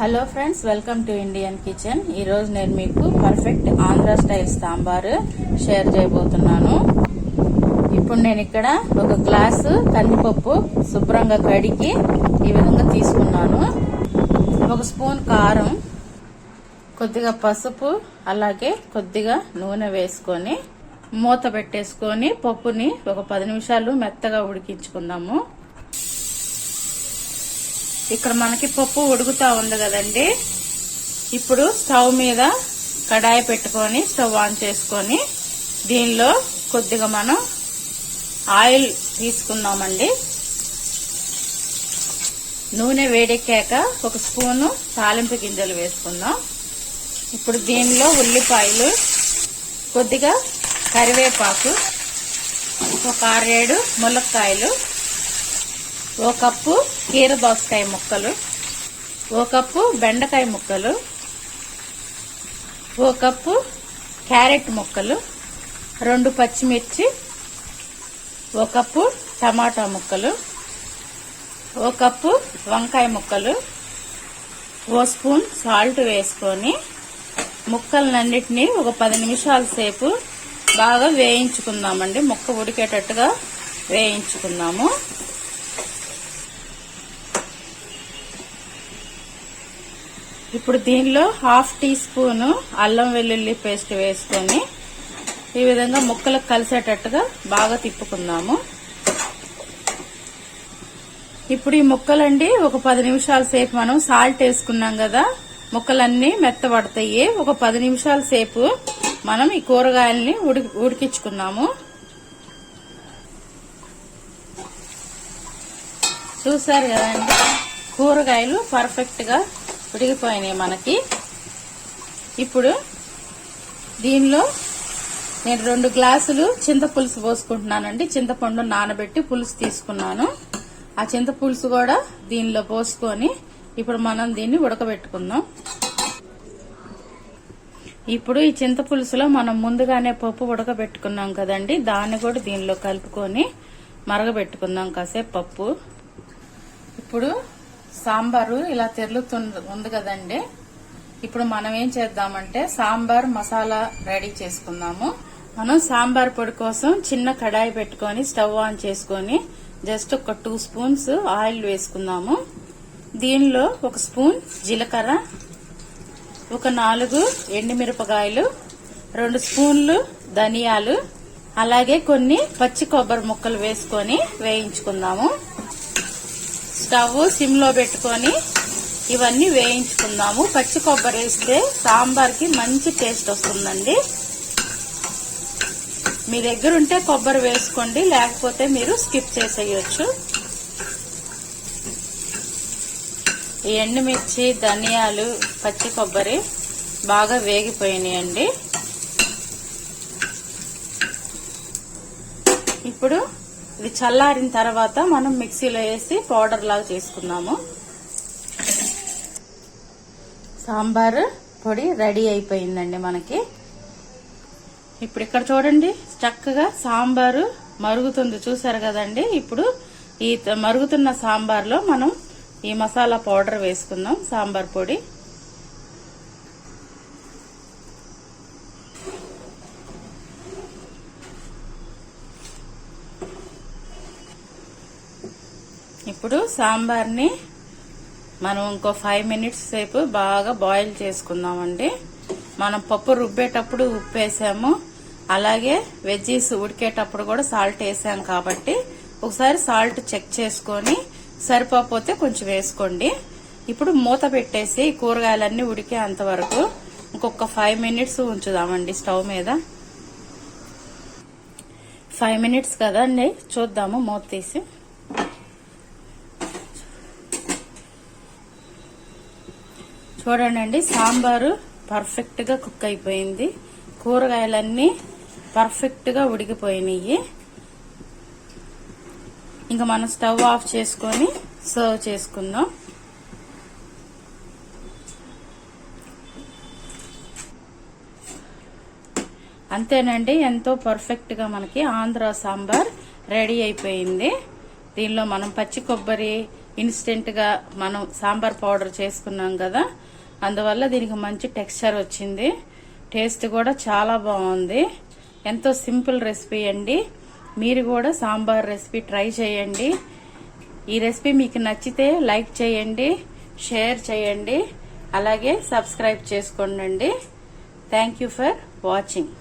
Hello friends welcome to Indian kitchen ఈరోజు నేను మీకు perfect Andhra style sambar share చేయబోతున్నాను. ఇప్పుడు నేను ఇక్కడ ఒక గ్లాసు కందిపప్పు శుభ్రంగా కడిగి ఈ విధంగా తీసుకున్నాను. ఒక స్పూన్ కారం కొద్దిగా పసుపు అలాగే కొద్దిగా నూనె వేసుకొని మూత పెట్టేసుకొని పప్పుని ఒక పది నిమిషాలు మెత్తగా ఉడికించుకుందాము. ఇక్కడ మనకి పప్పు ఉడుకుతా ఉంది కదండి. ఇప్పుడు స్టవ్ మీద కడాయి పెట్టుకొని స్టవ్ ఆన్ చేసుకొని దీనిలో కొద్దిగా మనం ఆయిల్ తీసుకుందామండి. నూనె వేడెక్కాక ఒక స్పూను తాలింపు గింజలు వేసుకుందాం. ఇప్పుడు దీనిలో ఉల్లిపాయలు కొద్దిగా కరివేపాకు ఒక ఆరేడు ములక్కాయలు ఓ కప్పు కీర దోసకాయ ముక్కలు ఓ కప్పు బెండకాయ ముక్కలు ఓ కప్పు క్యారెట్ ముక్కలు రెండు పచ్చిమిర్చి ఓ కప్పు టమాటా ముక్కలు ఓ కప్పు వంకాయ ముక్కలు ఓ స్పూన్ సాల్ట్ వేసుకొని ముక్కలన్నిటినీ ఒక పది నిమిషాల సేపు బాగా వేయించుకుందామండి. ముక్క ఉడికేటట్టుగా వేయించుకుందాము. ఇప్పుడు దీనిలో హాఫ్ టీ స్పూన్ అల్లం వెల్లుల్లి పేస్ట్ వేసుకొని ఈ విధంగా ముక్కలకు కలిసేటట్టుగా బాగా తిప్పుకుందాము. ఇప్పుడు ఈ ముక్కలండి ఒక పది నిమిషాల సేపు మనం సాల్ట్ వేసుకున్నాం కదా ముక్కలన్నీ మెత్తబడతాయి. ఒక పది నిమిషాల సేపు మనం ఈ కూరగాయల్ని ఉడికించుకున్నాము చూసారు కదండి? కూరగాయలు పర్ఫెక్ట్గా ఉడికిపోయినాయి మనకి. ఇప్పుడు దీనిలో నేను రెండు గ్లాసులు చింతపులుసు పోసుకుంటున్నానండి. చింతపండు నానబెట్టి పులుసు తీసుకున్నాను. ఆ చింతపులుసు కూడా దీనిలో పోసుకొని ఇప్పుడు మనం దీన్ని ఉడకబెట్టుకుందాం. ఇప్పుడు ఈ చింతపులుసులో మనం ముందుగానే పప్పు ఉడకబెట్టుకున్నాం కదండి. దాన్ని కూడా దీనిలో కలుపుకొని మరగబెట్టుకుందాం కాసేపు పప్పు. ఇప్పుడు సాంబారు ఇలా తెరులుతుంది ఉంది కదండి. ఇప్పుడు మనం ఏం చేద్దామంటే సాంబార్ మసాలా రెడీ చేసుకుందాము. మనం సాంబార్ పొడి కోసం చిన్న కడాయి పెట్టుకొని స్టవ్ ఆన్ చేసుకొని జస్ట్ ఒక టూ స్పూన్స్ ఆయిల్ వేసుకుందాము. దీనిలో ఒక స్పూన్ జీలకర్ర ఒక నాలుగు ఎండుమిరపకాయలు రెండు స్పూన్లు ధనియాలు అలాగే కొన్ని పచ్చి కొబ్బరి ముక్కలు వేసుకొని వేయించుకుందాము. స్టవ్ సిమ్లో పెట్టుకొని ఇవన్నీ వేయించుకుందాము. పచ్చి కొబ్బరి వేస్తే సాంబార్కి మంచి టేస్ట్ వస్తుందండి. మీ దగ్గర ఉంటే కొబ్బరి వేసుకోండి లేకపోతే మీరు స్కిప్ చేసేయచ్చు. ఈ ఎండుమిర్చి ధనియాలు పచ్చి కొబ్బరి బాగా వేగిపోయినాయండి. ఇప్పుడు ఇది చల్లారిన తర్వాత మనం మిక్సీలో వేసి పౌడర్ లాగా చేసుకుందాము. సాంబార్ పొడి రెడీ అయిపోయిందండి మనకి. ఇప్పుడు ఇక్కడ చూడండి చక్కగా సాంబారు మరుగుతుంది. చూసారు కదండి? ఇప్పుడు ఈ త- మరుగుతున్న సాంబార్లో మనం ఈ మసాలా పౌడర్ వేసుకుందాం సాంబార్ పొడి. ఇప్పుడు సాంబార్ని మనం ఇంకో ఫైవ్ మినిట్స్ సేపు బాగా బాయిల్ చేసుకుందామండి. మనం పప్పు రుబ్బేటప్పుడు ఉప్పు వేసాము అలాగే వెజ్జీస్ ఉడికేటప్పుడు కూడా సాల్ట్ వేసాం కాబట్టి ఒకసారి సాల్ట్ చెక్ చేసుకొని సరిపోతే కొంచెం వేసుకోండి. ఇప్పుడు మూత పెట్టేసి కూరగాయలన్నీ ఉడికే అంతవరకు ఇంకొక ఫైవ్ మినిట్స్ ఉంచుదామండి స్టవ్ మీద. ఫైవ్ మినిట్స్ కదండి? చూద్దాము మూత తీసి. చూడండి సాంబారు పర్ఫెక్ట్గా కుక్ అయిపోయింది. కూరగాయలన్నీ పర్ఫెక్ట్గా ఉడికిపోయినాయి. ఇంకా మనం స్టవ్ ఆఫ్ చేసుకొని సర్వ్ చేసుకుందాం. అంతేనండి ఎంతో పర్ఫెక్ట్గా మనకి ఆంధ్ర సాంబార్ రెడీ అయిపోయింది. దీనిలో మనం పచ్చి కొబ్బరి ఇన్స్టెంట్గా మనం సాంబార్ పౌడర్ చేసుకున్నాం కదా అందువల్ల దీనికి మంచి టెక్స్చర్ వచ్చింది. టేస్ట్ కూడా చాలా బాగుంది. ఎంతో సింపుల్ రెసిపీ అండి. మీరు కూడా సాంబార్ రెసిపీ ట్రై చేయండి. ఈ రెసిపీ మీకు నచ్చితే లైక్ చేయండి షేర్ చేయండి. అలాగే సబ్స్క్రైబ్ చేసుకోండి థ్యాంక్ యూ ఫర్ వాచింగ్.